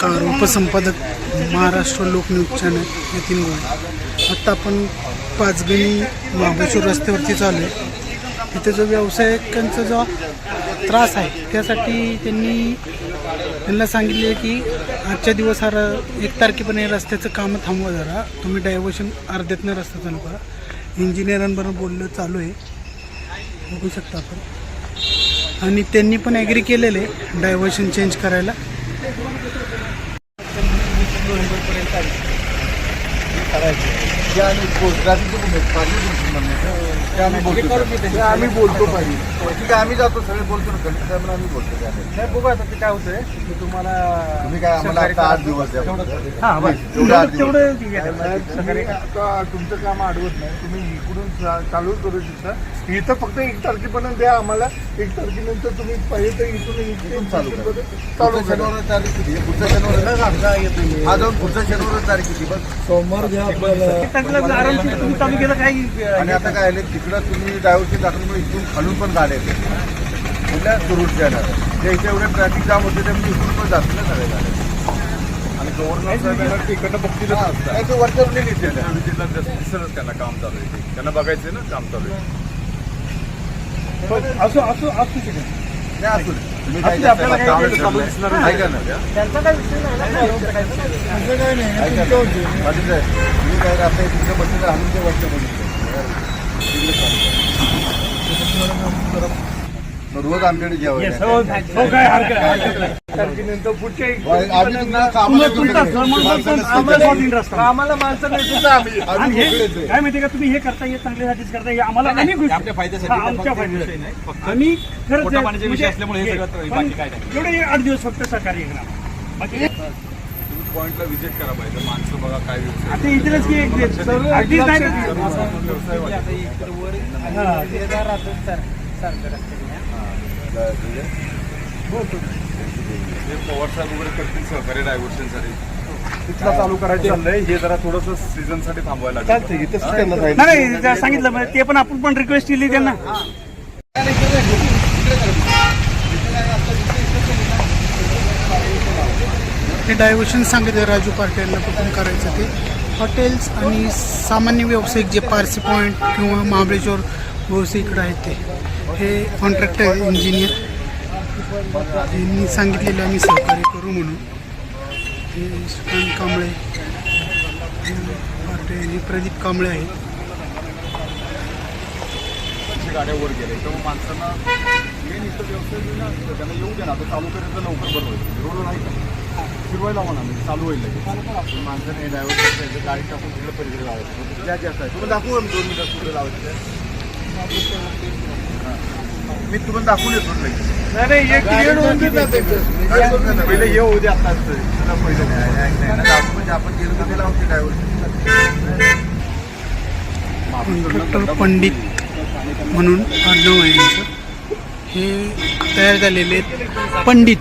Car उपसंपादक Maharashtra Loknews channel Nitin Gole. आत्ता आपण पाचगणी महाबळेश्वर रस्त्यावरती चालू आहे. तिथे जो व्यावसायिकांचा जो त्रास आहे त्यासाठी त्यांनी त्यांना सांगितले की आजच्या दिवस हा एक तारखेपर्यंत रस्त्याचं काम थांबवा जरा. तुम्ही डायव्हर्शन अर्ध्यातनं रस्ता चालू करा. इंजिनियरांबरोबर बोलणं चालू आहे. बघू शकता आपण. आणि त्यांनी पण ॲग्री केलेलं आहे डायव्हर्शन चेंज करायला. नोव्हेंबरपर्यंत आली. काढायची जे आम्ही पोस्टाचे ते आम्ही बोलतो ते आम्ही बोलतो पाहिजे ठीक आहे आम्ही जातो सगळे बोलतो ना कलेक्टर साहेबांना आम्ही बोलतो. साहेब बघू आता ते काय होतंय. मी तुम्हाला तुम्ही काय आम्हाला आता आठ दिवस द्या हा बस. तेवढं आठ दिवस. तेवढं तुम्ही आता तुमचं काम अडवत नाही. तुम्ही इकडून चा- चालू करू शकता. इथं फक्त एक तारखेपर्यंत द्या आम्हाला. एक तारखेनंतर तुम्ही पाहिजे तर इथून इथून इथून चालू करा. चालू पुढच्या करा. शनिवार तारीख किती आहे? पुढच्या शनिवार हा जाऊन पुढच्या शनिवार तारीख किती बस सोमवार घ्या आरामशीर तुम्ही काही आणि आता काय आले तिकडं तुम्ही ड्रायव्हरची दाखवल्यामुळे इथून खालून पण गाड्या येते कुठल्या जे इथे एवढे ट्रॅफिक जाम होते ते म्हणजे इथून पण जातील ना सगळ्या गाड्या. आणि साहेबांना तिकडनं बघतील. नाही, नाही लिहिते त्या. दिसतच त्यांना काम चालू आहे त्यांना बघायचंय ना काम चालू आहे. असो असो असू शकेल नाही, असू. तुम्ही काय असू दे, आपल्याला करताय? काही काम चालू ठरलंय. दिसणार ऐका ना त्यांचा काय विषय नाही ना ऐका ना. पाटील साहेब, तुम्ही काय आता तिकडे बसले तर आम्ही ते वरच्या बघितलं तिकडे चालू करा. Yes, आहे. हो हो, आम्हाला माणसं नाही सुद्धा आम्ही आणि आम्ही मोकळेच आहे. काय माहिती का तुम्ही हे करता हे चांगल्यासाठीच करता हे आम्हाला अनेक गोष्टी आपल्या फायद्यासाठी हा, तर आमच्या फक्त फायद्यासाठी विषय नाही. फक्त आम्ही खरंच विषय म्हणजे- असल्यामुळे हे सगळं पण बाकी काय नाही. एवढे आठ दिवस फक्त सहकार्य करा बाकी पॉइंटला व्हिजिट करा पाहिजे माणसं बघा काय व्यवसाय आता इथेच की एक अगदीच नाही का? व्यवसाय वाढले. हा. हे वगैरे करतील सहकार्य डायव्हर्शनसाठी तिथला चालू करायचं चाललंय हे जरा थोडस सीझनसाठी थांबवायला लागेल. नाही सांगितलं ते पण आपण पण रिक्वेस्ट केली त्यांना. ते डायव्हर्शन सांगितलं राजू पाटीलला कुठून करायचं ते. हॉटेल्स आणि सामान्य व्यावसायिक जे पारसी पॉईंट किंवा महाबळेश्वर व्यावसायिकडे आहेत ते. हे कॉन्ट्रॅक्टर इंजिनियर यांनी सांगितलेलं आम्ही सहकार्य करू म्हणून. हे सुकांत कांबळे हे पाटील प्रदीप कांबळे आहेत. गाड्या वर गेले तेव्हा माणसांना मेन इथं व्यवसाय जो त्यांना येऊ दे ना आता चालू करायचं लवकर बरं होईल. रोड नाही का? फिरवायला लावा ना म्हणजे चालू होईल लगेच. माणसाने ड्रायव्हर गाडी टाकून तिकडे पलीकडे लावायचं त्या जास्त आहे तुम्ही दाखवू आम्ही दोन मिनिटात कुठे लावायचं ते. मी तुम्हाला दाखवून येतो नाही एक येड होऊन देतात पहिले ये होऊ आता पहिले म्हणजे आपण गेलो तर लावते काय डॉक्टर पंडित म्हणून अर्णव आहे हे तयार झालेले पंडित.